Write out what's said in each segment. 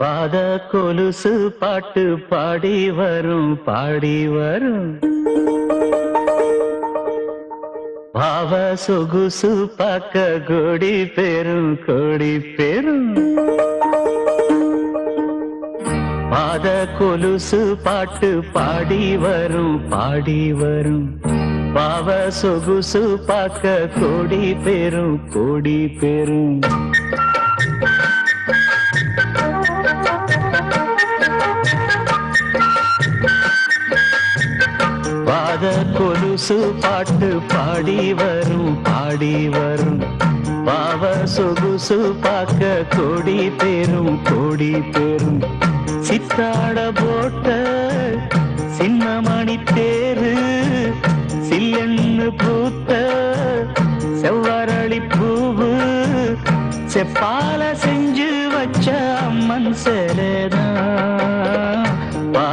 பாத கொலுசு பாட்டு பாடி வரும் பாடி வரும். பாவ சொகுசு பார்க்க கொடி பெரும் கொடி பெரும். பாத கொலுசு பாட்டு பாடி வரும் பாடி வரும். பாவ சொகுசு பார்க்க கொடி பெரும் கொடி பெரும். கொலுசு பாட்டு பாடி வரும் பாடி வரும். பாவ சொகுசு பார்க்க கொடி பெரும் கொடி பெரும். சித்தாட போட்ட சின்னமணி தேரு சில்லென்னு பூத்த செவ்வரளி பூவு. செப்பால செஞ்சு வச்ச அம்மன் சேலைதான்.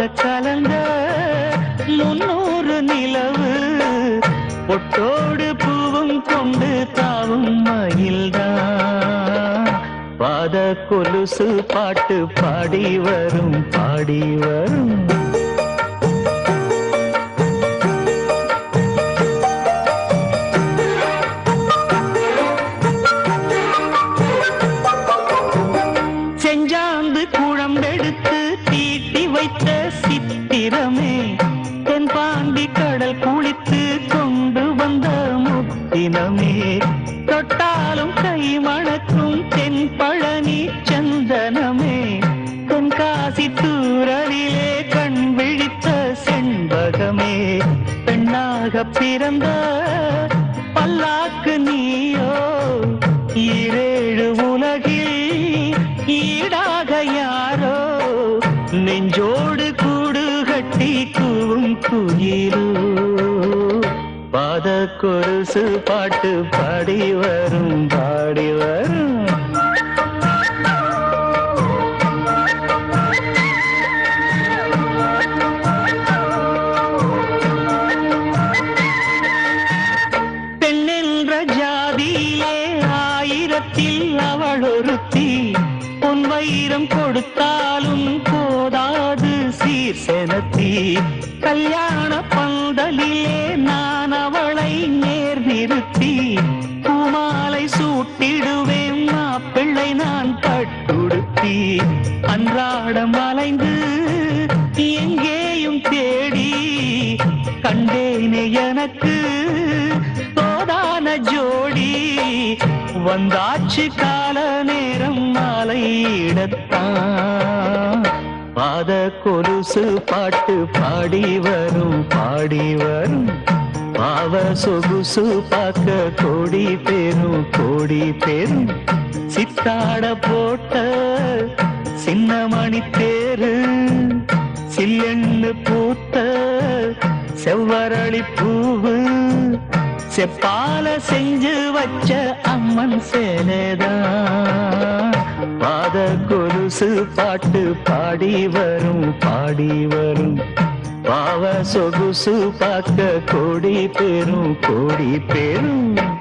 ஒன்னாக கலந்த முன்னூறு நிலவு பொட்டோடு பூவும் கொண்டு தாவும் மயில்தான். பாத கொலுசு பாட்டு பாடி வரும் பாடி வரும். சித்திரமே. தென் பாண்டி கடல் குளித்து கொண்டு வந்த முத்தினமே. தொட்டாலும் கை மணக்கும் தென் பழனி சந்தனமே. தென் காசி தூரலிலே கண் விழித்த செண்பகமே. பெண்ணாக பிறந்த பல்லாக்கு நீயோ. ஈரேழு உலகில் ஈடாக யாரோ. நெஞ்சோடு குயிலு. பாத கொலுசு பாட்டு பாடி வரும் பாடி வரும். பெண்ணென்ற ஜாதியிலே ஆயிரத்தில் அவள் ஒருத்தி. பொன் வைரம் கொடுத்தாலும் போதாது சீர் செனத்தி கல்யாண பந்தலிலே நான் அவளை நேர் நிறுத்தி. பூமாலை சூட்டிடுவேன் மாப்பிள்ளை நான் பட்டுடுத்தி அன்றாடம் அலைந்து எங்கேயும் தேடி. கண்டேனே எனக்கு தோதான ஜோடி. வந்தாச்சு கால நேரம் மாலையிடத்தான் பாத கொலுசு பாட்டு பாடி வரும் பாடி வரும். பாவ சொகுசு பார்க்க கோடி பேரும் கோடி பேரும். சித்தாட போட்ட சின்னமணி தேரு சில்லெண்ணு பூத்த செவ்வரளி பூவு. செப்பால செஞ்சு வச்ச அம்மன் சேனேதான். பாத கொலுசு பாட்டு பாடி வரும் பாடி வரும். பாவ சொகுசு பார்க்க கோடி பெரும் கோடி பெரும்.